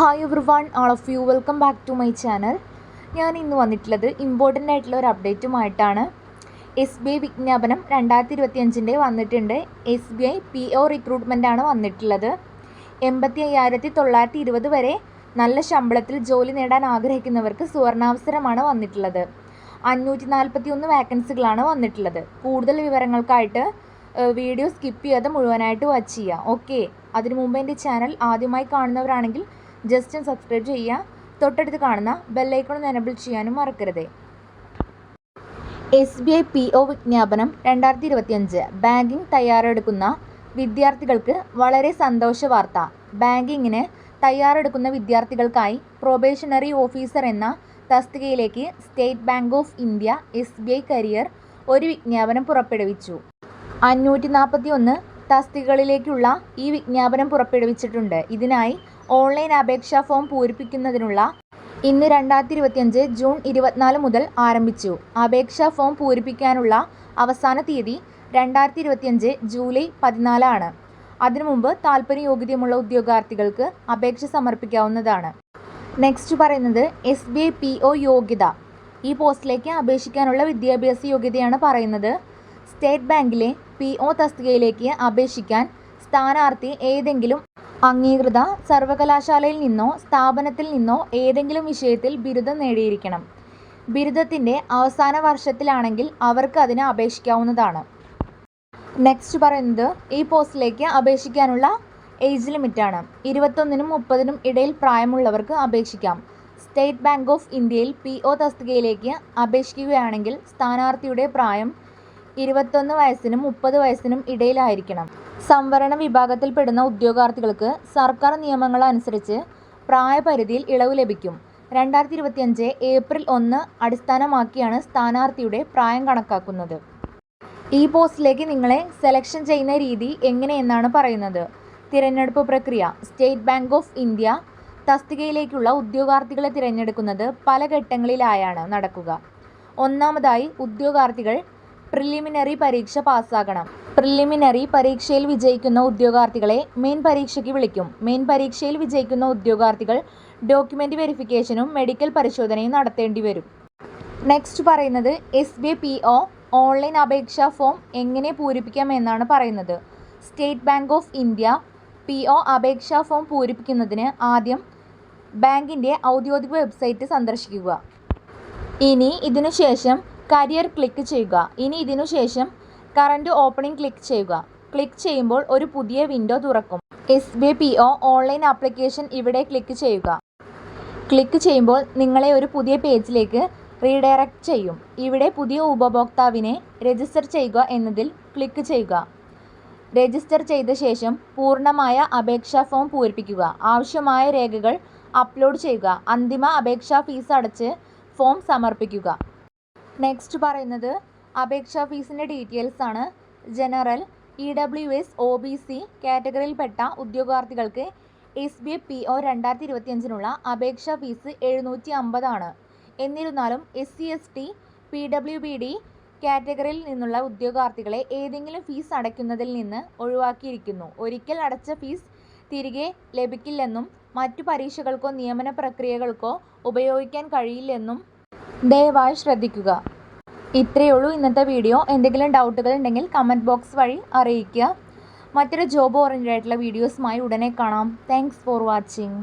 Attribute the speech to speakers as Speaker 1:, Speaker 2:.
Speaker 1: Hi everyone all of you welcome back to my channel ഞാൻ ഇന്ന് വന്നിട്ടുള്ളത് important ആയിട്ടുള്ള ഒരു അപ്ഡേറ്റുമായിട്ടാണ് എസ് ബി ഐ വിജ്ഞാപനം രണ്ടായിരത്തി ഇരുപത്തിയഞ്ചിന്റെ വന്നിട്ടുണ്ട് S B I P O റിക്രൂട്ട്മെന്റാണ് വന്നിട്ടുള്ളത്. എൺപത്തി അയ്യായിരത്തി തൊള്ളായിരത്തി ഇരുപത് വരെ നല്ല ശമ്പളത്തിൽ ജോലി നേടാൻ ആഗ്രഹിക്കുന്നവർക്ക് സുവർണാവസരമാണ് വന്നിട്ടുള്ളത്. അഞ്ഞൂറ്റി നാൽപ്പത്തി ഒന്ന് വാക്കൻസികളാണ് വന്നിട്ടുള്ളത്. കൂടുതൽ വിവരങ്ങൾക്കായിട്ട് വീഡിയോ സ്കിപ്പ് ചെയ്യാതെ മുഴുവനായിട്ട് വാച്ച് ചെയ്യുക. ഓക്കെ അതിനു മുമ്പ് എന്റെ ചാനൽ ആദ്യമായി കാണുന്നവരാണെങ്കിൽ ജസ്റ്റ് സബ്സ്ക്രൈബ് ചെയ്യുക. തൊട്ടടുത്ത് കാണുന്ന ബെല്ലൈക്കൺ എനബിൾ ചെയ്യാനും മറക്കരുത്. S B I P O വിജ്ഞാപനം രണ്ടായിരത്തി ഇരുപത്തിയഞ്ച് ബാങ്കിംഗ് തയ്യാറെടുക്കുന്ന വിദ്യാർത്ഥികൾക്ക് വളരെ സന്തോഷ വാർത്ത. ബാങ്കിങ്ങിന് തയ്യാറെടുക്കുന്ന വിദ്യാർത്ഥികൾക്കായി പ്രൊബേഷണറി ഓഫീസർ എന്ന തസ്തികയിലേക്ക് State Bank of India S B I career ഒരു വിജ്ഞാപനം പുറപ്പെടുവിച്ചു. അഞ്ഞൂറ്റി നാൽപ്പത്തി ഒന്ന് തസ്തികകളിലേക്കുള്ള ഈ വിജ്ഞാപനം പുറപ്പെടുവിച്ചിട്ടുണ്ട്. ഇതിനായി ഓൺലൈൻ അപേക്ഷാ ഫോം പൂരിപ്പിക്കുന്നതിനുള്ള ഇന്ന് രണ്ടായിരത്തി ഇരുപത്തിയഞ്ച് ജൂൺ ഇരുപത്തിനാല് മുതൽ ആരംഭിച്ചു. അപേക്ഷാ ഫോം പൂരിപ്പിക്കാനുള്ള അവസാന തീയതി രണ്ടായിരത്തി ഇരുപത്തിയഞ്ച് ജൂലൈ പതിനാലാണ്. അതിനു മുമ്പ് താല്പര്യ യോഗ്യതയുമുള്ള ഉദ്യോഗാർത്ഥികൾക്ക് അപേക്ഷ സമർപ്പിക്കാവുന്നതാണ്. നെക്സ്റ്റ് പറയുന്നത് S B I P O യോഗ്യത. ഈ പോസ്റ്റിലേക്ക് അപേക്ഷിക്കാനുള്ള വിദ്യാഭ്യാസ യോഗ്യതയാണ് പറയുന്നത്. സ്റ്റേറ്റ് ബാങ്കിലെ പി ഒ തസ്തികയിലേക്ക് അപേക്ഷിക്കാൻ സ്ഥാനാർത്ഥി ഏതെങ്കിലും അംഗീകൃത സർവകലാശാലയിൽ നിന്നോ സ്ഥാപനത്തിൽ നിന്നോ ഏതെങ്കിലും വിഷയത്തിൽ ബിരുദം നേടിയിരിക്കണം. ബിരുദത്തിന്റെ അവസാന വർഷത്തിലാണെങ്കിൽ അവർക്ക് അതിന് അപേക്ഷിക്കാവുന്നതാണ്. നെക്സ്റ്റ് പറയുന്നത് ഈ പോസ്റ്റിലേക്ക് അപേക്ഷിക്കാനുള്ള ഏജ് ലിമിറ്റാണ് ഇരുപത്തൊന്നിനും മുപ്പതിനും ഇടയിൽ പ്രായമുള്ളവർക്ക് അപേക്ഷിക്കാം. സ്റ്റേറ്റ് ബാങ്ക് ഓഫ് ഇന്ത്യയിൽ പി ഒ തസ്തികയിലേക്ക് അപേക്ഷിക്കുകയാണെങ്കിൽ സ്ഥാനാർത്ഥിയുടെ പ്രായം ഇരുപത്തൊന്ന് വയസ്സിനും മുപ്പത് വയസ്സിനും ഇടയിലായിരിക്കണം. സംവരണ വിഭാഗത്തിൽപ്പെടുന്ന ഉദ്യോഗാർത്ഥികൾക്ക് സർക്കാർ നിയമങ്ങൾ അനുസരിച്ച് പ്രായപരിധിയിൽ ഇളവ് ലഭിക്കും. രണ്ടായിരത്തി ഇരുപത്തിയഞ്ച് ഏപ്രിൽ ഒന്ന് അടിസ്ഥാനമാക്കിയാണ് സ്ഥാനാർത്ഥിയുടെ പ്രായം കണക്കാക്കുന്നത്. ഈ പോസ്റ്റിലേക്ക് നിങ്ങളെ സെലക്ഷൻ ചെയ്യുന്ന രീതി എങ്ങനെയെന്നാണ് പറയുന്നത്. തിരഞ്ഞെടുപ്പ് പ്രക്രിയ സ്റ്റേറ്റ് ബാങ്ക് ഓഫ് ഇന്ത്യ തസ്തികയിലേക്കുള്ള ഉദ്യോഗാർത്ഥികളെ തിരഞ്ഞെടുക്കുന്നത് പല ഘട്ടങ്ങളിലായാണ് നടക്കുക. ഒന്നാമതായി ഉദ്യോഗാർത്ഥികൾ പ്രിലിമിനറി പരീക്ഷ പാസ്സാകണം. പ്രിലിമിനറി പരീക്ഷയിൽ വിജയിക്കുന്ന ഉദ്യോഗാർത്ഥികളെ മെയിൻ പരീക്ഷയ്ക്ക് വിളിക്കും. മെയിൻ പരീക്ഷയിൽ വിജയിക്കുന്ന ഉദ്യോഗാർത്ഥികൾ ഡോക്യുമെന്റ് വെരിഫിക്കേഷനും മെഡിക്കൽ പരിശോധനയും നടത്തേണ്ടി വരും. നെക്സ്റ്റ് പറയുന്നത് S B P O online അപേക്ഷാ ഫോം എങ്ങനെ പൂരിപ്പിക്കാം എന്നാണ് പറയുന്നത്. State bank of India P O അപേക്ഷാ ഫോം പൂരിപ്പിക്കുന്നതിന് ആദ്യം ബാങ്കിന്റെ ഔദ്യോഗിക വെബ്സൈറ്റ് സന്ദർശിക്കുക. ഇനി ഇതിനുശേഷം കരിയർ ക്ലിക്ക് ചെയ്യുക. ഇനി ഇതിനു കറണ്ട് ഓപ്പണിംഗ് ക്ലിക്ക് ചെയ്യുക. ക്ലിക്ക് ചെയ്യുമ്പോൾ ഒരു പുതിയ വിൻഡോ തുറക്കും. S B P O online application ഇവിടെ ക്ലിക്ക് ചെയ്യുക. ക്ലിക്ക് ചെയ്യുമ്പോൾ നിങ്ങളെ ഒരു പുതിയ പേജിലേക്ക് റീഡയറക്റ്റ് ചെയ്യും. ഇവിടെ പുതിയ ഉപഭോക്താവിനെ രജിസ്റ്റർ ചെയ്യുക എന്നതിൽ ക്ലിക്ക് ചെയ്യുക. രജിസ്റ്റർ ചെയ്ത ശേഷം പൂർണമായ അപേക്ഷാ ഫോം പൂരിപ്പിക്കുക. ആവശ്യമായ രേഖകൾ അപ്ലോഡ് ചെയ്യുക. അന്തിമ അപേക്ഷാ ഫീസ് അടച്ച് ഫോം സമർപ്പിക്കുക. നെക്സ്റ്റ് പറയുന്നത് അപേക്ഷാ ഫീസിന്റെ ഡീറ്റെയിൽസ് ആണ് general E W S O B C കാറ്റഗറിയിൽപ്പെട്ട ഉദ്യോഗാർത്ഥികൾക്ക് എസ് ബി പി ഒ രണ്ടായിരത്തി ഇരുപത്തിയഞ്ചിനുള്ള അപേക്ഷാ ഫീസ് എഴുന്നൂറ്റി അമ്പതാണ് എന്നിരുന്നാലും S C S T P W B D കാറ്റഗറിയിൽ നിന്നുള്ള ഉദ്യോഗാർത്ഥികളെ ഏതെങ്കിലും ഫീസ് അടയ്ക്കുന്നതിൽ നിന്ന് ഒഴിവാക്കിയിരിക്കുന്നു. ഒരിക്കൽ അടച്ച ഫീസ് തിരികെ ലഭിക്കില്ലെന്നും മറ്റു പരീക്ഷകൾക്കോ നിയമന പ്രക്രിയകൾക്കോ ഉപയോഗിക്കാൻ കഴിയില്ലെന്നും ദയവായി ശ്രദ്ധിക്കുക. ഇത്രയേ ഉള്ളൂ ഇന്നത്തെ വീഡിയോ. എന്തെങ്കിലും ഡൗട്ടുകൾ ഉണ്ടെങ്കിൽ കമന്റ് ബോക്സ് വഴി അറിയിക്കുക. മറ്റൊരു ജോബ് ഓറിയന്റഡ് ആയിട്ടുള്ള വീഡിയോസുമായി ഉടനെ കാണാം. Thanks for watching